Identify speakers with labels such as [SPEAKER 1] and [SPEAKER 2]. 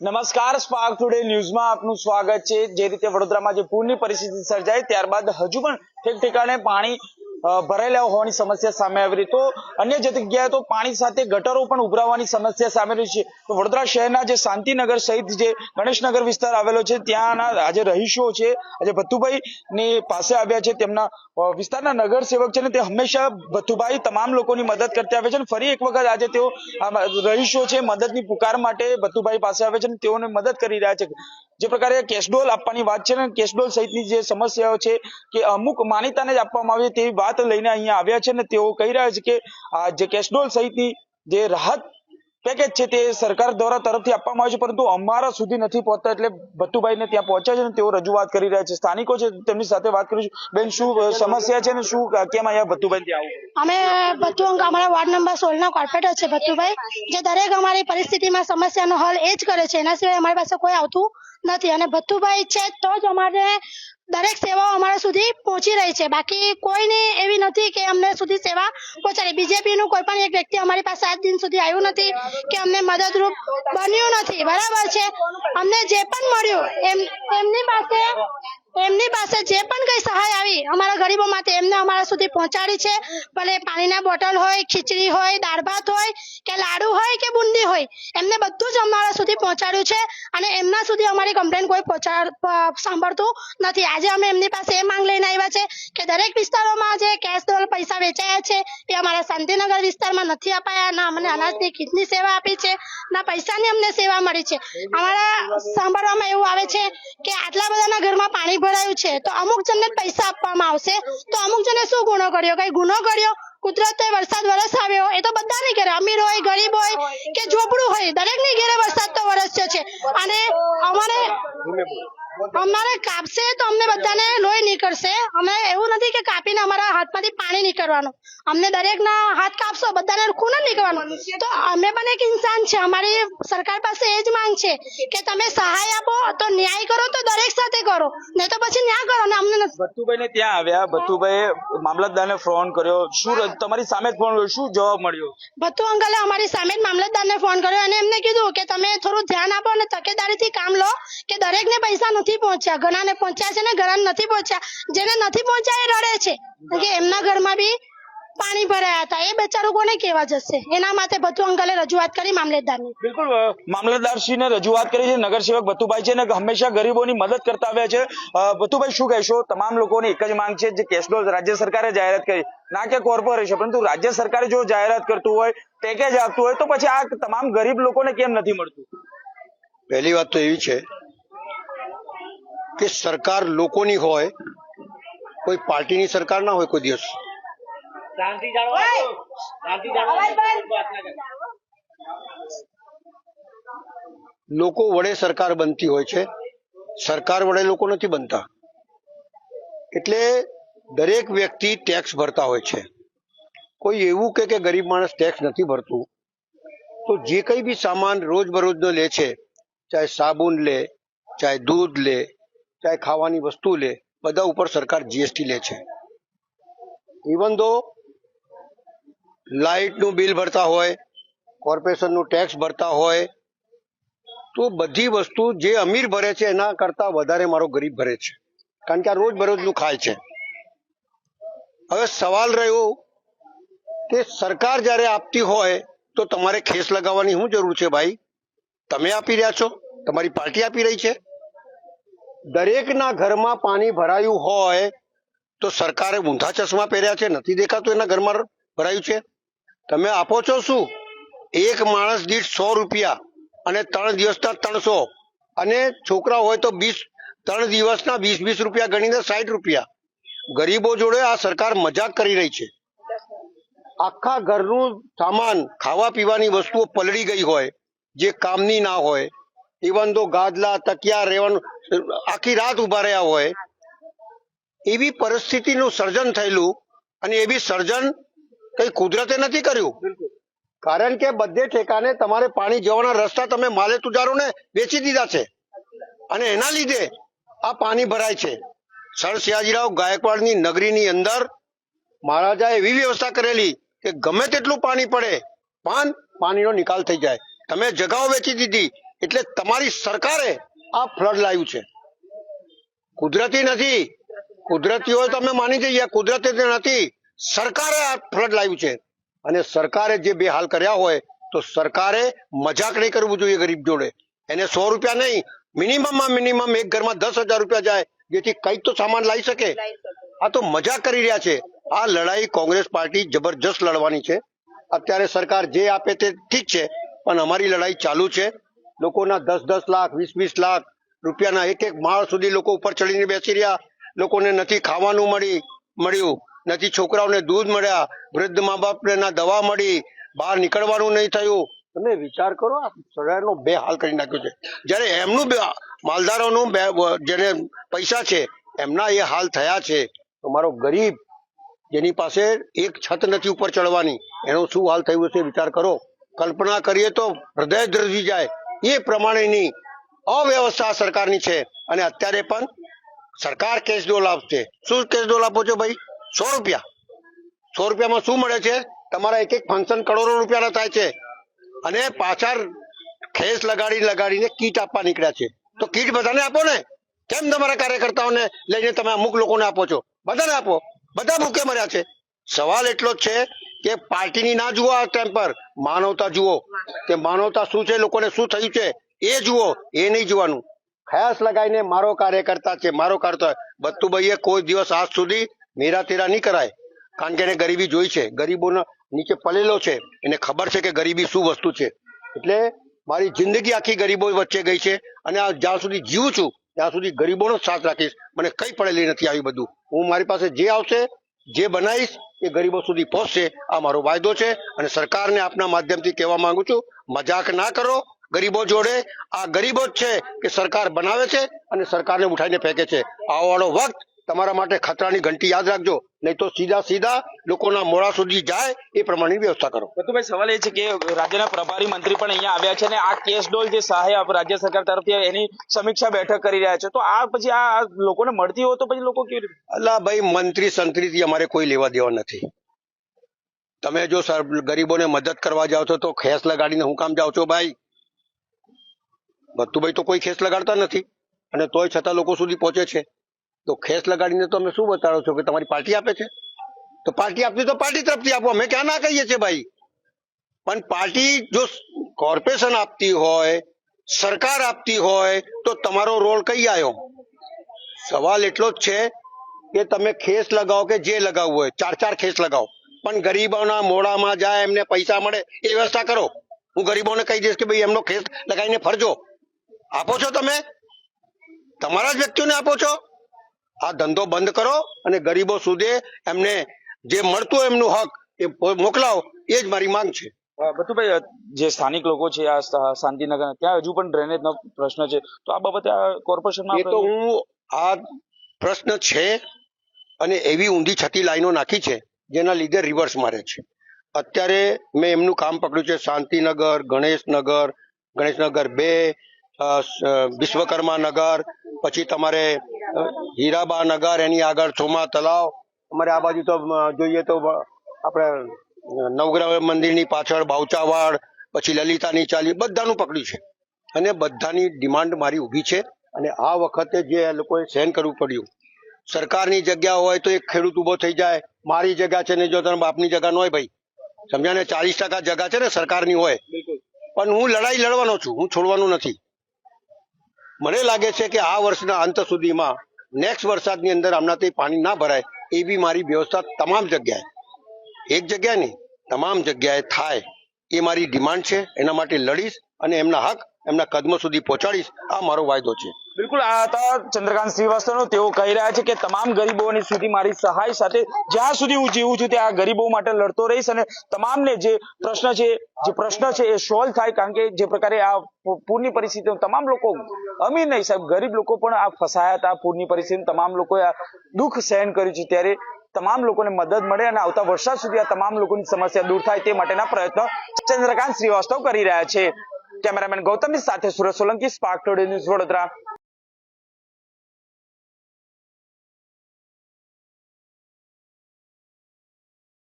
[SPEAKER 1] નમસ્કાર spark today ન્યૂઝમાં આપનું સ્વાગત છે. જે રીતે વડોદરામાં જે પૂરની પરિસ્થિતિ સર્જાઈ, ત્યારબાદ હજુ પણ ઠેક ઠેકાણે પાણી ભરાયેલા હોવાની સમસ્યા સામે આવી રહી. તો અન્ય જગ્યાએ તો પાણી સાથે ગટરો પણ ઉભરાવાની સમસ્યા સામે રહી છે. તો વડોદરા શહેરના જે શાંતિનગર સહિત જે ગણેશનગર વિસ્તાર આવેલો છે, ત્યાંના આજે રહીશો છે, આજે ભથ્થુભાઈ ની પાસે આવ્યા છે, તેમના વિસ્તારના નગર સેવક છે ને તે હંમેશા ભથ્થુભાઈ તમામ લોકોની મદદ કરતા આવે છે ફરી એક વખત આજે તેઓ રહીશો છે, મદદની પુકાર માટે ભથ્થુભાઈ પાસે આવે છે અને તેઓને મદદ કરી રહ્યા છે. જે પ્રકારે કેશડોલ આપવાની વાત છે ને કેશડોલ સહિતની જે સમસ્યાઓ છે કે અમુક માન્યતાને જ આપવામાં આવે તેવી વાત લઈને અહીંયા આવ્યા છે ને, તેઓ કહી રહ્યા છે કે આ જે કેશડોલ સહિતની જે રાહત પેકેજ છે તે સરકાર દ્વારા તરફથી આપવામાં આવે છે, પરંતુ અમારા સુધી નથી પહોંચતા એટલે ભટ્ટુભાઈને ત્યાં પહોંચ્યા છે ને તેઓ રજૂઆત કરી રહ્યા છે. સ્થાનિકો છે, તેમની સાથે વાત કરીશું. બેન, શું સમસ્યા છે ને શું કેમ અહીંયા ભત્તુભાઈ ત્યાં આવું?
[SPEAKER 2] અમે અંક અમારા વોર્ડ નંબર સોળ ના કોર્પોરેટર છે ભત્તુભાઈ જે દરેક અમારી પરિસ્થિતિમાં સમસ્યાનો હલ એ જ કરે છે. એના સિવાય અમારી પાસે કોઈ આવતું નથી. અને ભત્તુભાઈ છે, તો જ અમારે દરેક સેવાઓ અમારા સુધી પહોંચી રહી છે. બાકી કોઈને એવી નથી કે અમને સુધી સેવા પહોંચાડી. બીજેપી નું કોઈ પણ એક વ્યક્તિ અમારી પાસે આજ દિન સુધી આવ્યું નથી કે અમને મદદરૂપ બન્યું નથી. બરાબર છે. અમને જે પણ મળ્યું, એમ, એમની પાસે એમની પાસે જે પણ કઈ સહાય આવી, અમારા ગરીબો માટે એમને અમારા સુધી પહોંચાડી છે. ભલે પાણીના બોટલ હોય, ખીચડી હોય, દાળ ભાત હોય, કે લાડુ હોય, કે બુંદી હોય, એમને બધું જ અમારા સુધી પહોંચાડ્યું છે. અને એમના સુધી અમારી કમ્પ્લેન કોઈ પહોંચાડ સાંભળતું નથી. આજે અમે એમની પાસે એ માંગ લઈને આવ્યા છે કે દરેક વિસ્તારોમાં જે કેશ ડોલ પૈસા વેચાયા છે એ અમારા શાંતિનગર વિસ્તારમાં નથી અપાયા, ના અમને અનાજની કીટની સેવા આપી છે, ના પૈસાની અમને સેવા મળી છે. અમારા સાંભળવામાં એવું આવે છે કે આટલા બધાના ઘરમાં પાણી ભરાયું છે. તો અમુક જણને પૈસા આપવામાં આવશે. તો અમુક જણે શું ગુનો કર્યો? કઈ ગુનો કર્યો? કુદરતે વરસાદ વરસ આવ્યો. એ તો બધાને ઘરે અમીર હોય, ગરીબ હોય કે ઝોપડું હોય, દરેકની ઘરે વરસાદ તો વરસ્યો છે. અને અમારે અમારે કાપશે તો અમને બધાને લોહી નીકળશે. અમે એવું નથી કે કાપીને અમારા હાથમાંથી પાણી નીકળવાનું. અમને દરેકના હાથ કાપશો બધાને ખૂન જ નીકળવાનું. તો અમે પણ એક ઇન્સાન છે. અમારી સરકાર પાસે એ જ માંગ છે કે તમે સહાય આપો તો ન્યાય કરો તો દરેક સાથે કરો. નહીં તો પછી ન્યાય કરો ને અમને નથી.
[SPEAKER 1] ભત્તુભાઈ ને ત્યાં આવ્યા. ભત્તુભાઈ મામલતદારને ફોન કર્યો. શું તમારી સામે ફોન કર્યો. શું જવાબ મળ્યો?
[SPEAKER 2] ભત્તુ અંકલે અમારી સામે જ મામલતદારને ફોન કર્યો અને એમને કીધું કે તમે થોડું ધ્યાન આપો અને તકેદારીથી કામ લો કે દરેકને પૈસા નથી. પહોંચ્યા. ઘણાને પહોંચ્યા છે ને ઘણા નથી પહોંચ્યા. જેને નથી પહોંચ્યા એ રડે છે. કે એમના ઘરમાં બી પાણી ભરાયા હતા. એ બેચારો કોને કેવા જશે? એના માટે ભતુ અંકલે રજૂઆત કરી મામલતદારની.
[SPEAKER 1] બિલકુલ મામલતદારશ્રીને રજૂઆત કરી છે. નગર સેવક ભત્તુભાઈ છે ને હંમેશા ગરીબોની મદદ કરતા આવ્યા છે. ભતુભાઈ શું કહેશો? તમામ લોકોની એક જ માંગ છે જે કેશડોલ રાજ્ય સરકારે જાહેરાત કરી. ના કે કોર્પોરેશન પરંતુ રાજ્ય સરકારે જો જાહેરાત કરતું હોય પેકેજ આપતું હોય તો પછી આ તમામ ગરીબ લોકોને કેમ નથી મળતું?
[SPEAKER 3] પહેલી વાત તો એવી છે કે સરકાર લોકોની હોય કોઈ પાર્ટીની સરકાર ના હોય કોઈ દિવસ. લોકો વડે સરકાર બનતી હોય છે. સરકાર વડે લોકો નથી બનતા. એટલે દરેક વ્યક્તિ ટેક્સ ભરતા હોય છે. કોઈ એવું કે કે ગરીબ માણસ ટેક્સ નથી ભરતું. તો જે કઈ બી સામાન રોજબરોજનો લે છે ચાહે સાબુન લે ચાહે દૂધ લે ચાહે ખાવાની વસ્તુ લે, બધા ઉપર સરકાર જીએસટી લે છે. ઇવન દો લાઇટનું બિલ ભરતા હોય કોર્પોરેશનનું ટેક્સ ભરતા હોય, તો બધી વસ્તુ જે અમીર ભરે છે એના કરતા વધારે મારો ગરીબ ભરે છે. કારણ કે આ રોજ બરોજનું ખાય છે. હવે સવાલ રહ્યો કે સરકાર જ્યારે આપતી હોય તો તમારે ખેસ લગાવવાની શું જરૂર છે ભાઈ? તમે આપી રહ્યા છો? તમારી પાર્ટી આપી રહી છે? દરેકના ઘરમાં પાણી ભરાયું હોય તો સરકારે ઊંધા ચશ્મા પહેર્યા છે, નથી દેખાતું એના ઘરમાં ભરાયું છે? તમે આપો છો શું? એક માણસ દીઠ સો રૂપિયા અને ત્રણ દિવસના ત્રણસો. અને છોકરા હોય તો વીસ, ત્રણ દિવસના વીસ વીસ રૂપિયા ગણીને સાઠ રૂપિયા. ગરીબો જોડે આ સરકાર મજાક કરી રહી છે. આખા ઘરનું સામાન, ખાવા પીવાની વસ્તુઓ પલળી ગઈ હોય, જે કામની ના હોય. ઇવન તો ગાદલા, તકિયા, રેવાનું આખી રાત ઊભા રહ્યા હોય એવી પરિસ્થિતિનું સર્જન થયેલું અને એવી સર્જન કઈ કુદરતે નથી કર્યું. કારણ કે બધે ઠેકાને તમારે પાણી જવાના રસ્તા તમે માલે તુજારોને વેચી દીધા છે. અને એના લીધે આ પાણી ભરાય છે. સર સયાજીરાવ ગાયકવાડની નગરીની અંદર મહારાજાએ એવી વ્યવસ્થા કરેલી કે ગમે તેટલું પાણી પડે પણ પાણીનો નિકાલ થઈ જાય. તમે જગાઓ વેચી દીધી એટલે તમારી સરકારે આ ફ્લડ લાવ્યું છે. કુદરતી નથી. કુદરતી હોય તો અમે માની જઈએ. કુદરતી નથી. સરકારે આ ફ્લડ લાવ્યું છે. અને સરકારે જે બે હાલ કર્યા હોય તો સરકારે મજાક નહીં કરવું જોઈએ ગરીબ જોડે. એને સો રૂપિયા નહીં. મિનિમમમાં મિનિમમ એક ઘરમાં દસ હજાર રૂપિયા જાય. જેથી કંઈક તો સામાન લાવી શકે. આ તો મજાક કરી રહ્યા છે. આ લડાઈ કોંગ્રેસ પાર્ટી જબરજસ્ત લડવાની છે. અત્યારે સરકાર જે આપે તે ઠીક છે. પણ અમારી લડાઈ ચાલુ છે. લોકોના દસ દસ લાખ, વીસ વીસ લાખ રૂપિયાના એક એક માળ સુધી લોકો ઉપર ચડીને બેસી રહ્યા. લોકોને નથી ખાવાનું મળી, મળ્યું. નથી છોકરાઓને દૂધ મળ્યા. વૃદ્ધ મા બાપને દવા મળી. બહાર નીકળવાનું નહીં થયું. તમે વિચાર કરો, આ શહેરનો બે હાલ કરી નાખ્યો છે. જ્યારે એમનું બે માલદારોનું બે, જેને પૈસા છે, એમના એ હાલ થયા છે. તો મારો ગરીબ જેની પાસે એક છત નથી ઉપર ચડવાની, એનો શું હાલ થયું હશે વિચાર કરો. કલ્પના કરીએ તો હૃદય ધ્રજી જાય. એ પ્રમાણેની અવ્યવસ્થા સરકારની છે. અને અત્યારે પણ સરકાર કેશ ડોલ આપશે. શું કેશ ડોલ આપો છો ભાઈ? સો રૂપિયા. સો રૂપિયામાં શું મળે છે? તમારા એક એક ફંક્શન કરોડો રૂપિયાના થાય છે. અને પાછળ ખેસ લગાડી લગાડીને કીટ આપવા નીકળ્યા છે. તો કીટ બધાને આપો ને? કેમ તમારા કાર્યકર્તાઓને લઈને તમે અમુક લોકોને આપો છો? બધાને આપો. બધા ભૂખે મર્યા છે. સવાલ એટલો જ છે કે પાર્ટીની ના જુઓ આ ટાઈમ પર. માનવતા જુઓ. કે માનવતા શું છે, લોકોને શું થયું છે, એ જુઓ, એ નહીં જોવાનું. ખયાસ લગાવીને મારો કાર્યકર્તા છે, મારો કાર્યકર્તા બત્તુભાઈએ કોઈ દિવસ આજ સુધી મેરા તેરા નહીં કરાય. કારણ કે એને ગરીબી જોઈ છે. ગરીબોના નીચે પલેલો છે. એને ખબર છે કે ગરીબી શું વસ્તુ છે. એટલે મારી જિંદગી આખી ગરીબો વચ્ચે ગઈ છે અને આ જ્યાં સુધી જીવું છું, ત્યાં સુધી ગરીબોનો સાથ રાખીશ. મને કઈ પડેલી નથી આવી બધું. હું મારી પાસે જે આવશે જે બનાવીશ એ ગરીબો સુધી પહોંચશે. આ મારો વાયદો છે અને સરકારને આપના માધ્યમથી કહેવા માંગુ છું, મજાક ના કરો ગરીબો જોડે. આ ગરીબો જ છે કે સરકાર બનાવે છે અને સરકારને ઉઠાઈને ફેંકે છે. આવવાળો વખત તમારા માટે ખતરાની ઘંટી યાદ રાખજો. નહીં તો સીધા સીધા લોકોના મોડા સુધી જાય એ પ્રમાણેની વ્યવસ્થા કરો.
[SPEAKER 1] ભાઈ સવાલ એ છે કે રાજ્યના પ્રભારી મંત્રી પણ અહીંયા આવ્યા છે અને આ કેસ ડોલ જે સહાય રાજ્ય સરકાર તરફથી એની સમીક્ષા બેઠક કરી રહ્યા છે. તો આ પછી આ લોકોને મળતી હોય તો પછી લોકો કેવી
[SPEAKER 3] અલ્લા ભાઈ મંત્રી સંત્રીથી અમારે કોઈ લેવા દેવા નથી. તમે જો ગરીબોને મદદ કરવા જાઓ છો તો ખેસ લગાડીને હું કામ જાઓ છો ભાઈ? ભત્તુભાઈ તો કોઈ ખેસ લગાડતા નથી. અને તોય છતાં લોકો સુધી પહોંચે છે. તો ખેસ લગાડીને તો અમે શું બતાડો છો કે તમારી પાર્ટી આપે છે? તો પાર્ટી આપતી તો પાર્ટી તરફથી આપો. અમે ક્યાં ના કહીએ છીએ ભાઈ? પણ પાર્ટી જો કોર્પોરેશન આપતી હોય, સરકાર આપતી હોય, તો તમારો રોલ કઈ આવ્યો? સવાલ એટલો જ છે કે તમે ખેસ લગાવો કે જે લગાવવું હોય. ચાર ચાર ખેસ લગાવો. પણ ગરીબોના મોડામાં જાય, એમને પૈસા મળે, એ વ્યવસ્થા કરો. હું ગરીબોને કહી દઈશ કે ભાઈ, એમનો ખેસ લગાવીને ફરજો. આપો છો તમે? તમારા જ વ્યક્તિઓને આપો છો? આ ધંધો બંધ કરો અને ગરીબો સુધી એમને જે મળતું એમનું હક એ મોકલાવો. એ જ મારી માંગ છે.
[SPEAKER 1] બતુભાઈ જે સ્થાનિક લોકો છે આ શાંતિનગર ત્યાં હજુ પણ ડ્રેનેજ નો પ્રશ્ન છે. તો આ બાબતે આ કોર્પોરેશનમાં
[SPEAKER 3] તો હું આ પ્રશ્ન છે અને એવી ઊંધી છતી લાઈનો નાખી છે જેના લીધે રિવર્સ મારે છે. અત્યારે મેં એમનું કામ પકડ્યું છે શાંતિનગર ગણેશનગર ગણેશનગર બે વિશ્વકર્મા નગર પછી તમારે હીરાબા નગર એની આગળ ચોમા તલાવ અમારે આ બાજુ તો જોઈએ તો આપણે નવગ્રહ મંદિરની પાછળ બાવચાવાડ પછી લલિતાની ચાલી બધાનું પકડ્યું છે. અને બધાની ડિમાન્ડ મારી ઊભી છે. અને આ વખતે જે લોકોએ સહન કરવું પડ્યું સરકારની જગ્યા હોય તો એક ખેડૂત ઊભો થઈ જાય. મારી જગ્યા છે ને જો તને બાપની જગ્યા ન હોય ભાઈ. સમજાને ચાલીસ ટકા જગ્યા છે ને સરકારની હોય. પણ હું લડાઈ લડવાનો છું હું છોડવાનું નથી. મને લાગે છે કે આ વર્ષના અંત સુધીમાં નેક્સ્ટ વરસાદની અંદર આમનાથી પાણી ના ભરાય એવી મારી વ્યવસ્થા તમામ જગ્યાએ. એક જગ્યાએ નહીં, તમામ જગ્યાએ થાય એ મારી ડિમાન્ડ છે. એના માટે લડીશ અને એમના હક એમના કદમ સુધી પહોંચાડીશ. આ મારો વાયદો છે.
[SPEAKER 1] બિલકુલ, આ હતા ચંદ્રકાંત શ્રીવાસ્તવ તેઓ કહી રહ્યા છે કે તમામ ગરીબોની સુધી મારી સહાય સાથે જ્યાં સુધી હું જીવું છું, ત્યાં ગરીબો માટે લડતો રહીશ અને તમામને જે પ્રશ્ન છે, જે પ્રશ્ન છે એ સોલ્વ થાય, કારણ કે જે પ્રકારે આ પૂરની પરિસ્થિતિ તમામ લોકો, અમીર નહીં સાહેબ, ગરીબ લોકો પણ આ ફસાયા હતા પૂરની પરિસ્થિતિ તમામ લોકોએ આ દુઃખ સહન કર્યું છે. ત્યારે તમામ લોકોને મદદ મળે અને આવતા વરસાદ સુધી આ તમામ લોકોની સમસ્યા દૂર થાય તે માટેના પ્રયત્નો ચંદ્રકાંત શ્રીવાસ્તવ કરી રહ્યા છે. કેમેરામેન ગૌતમની સાથે Surat Solanki, spark today news Vadodara.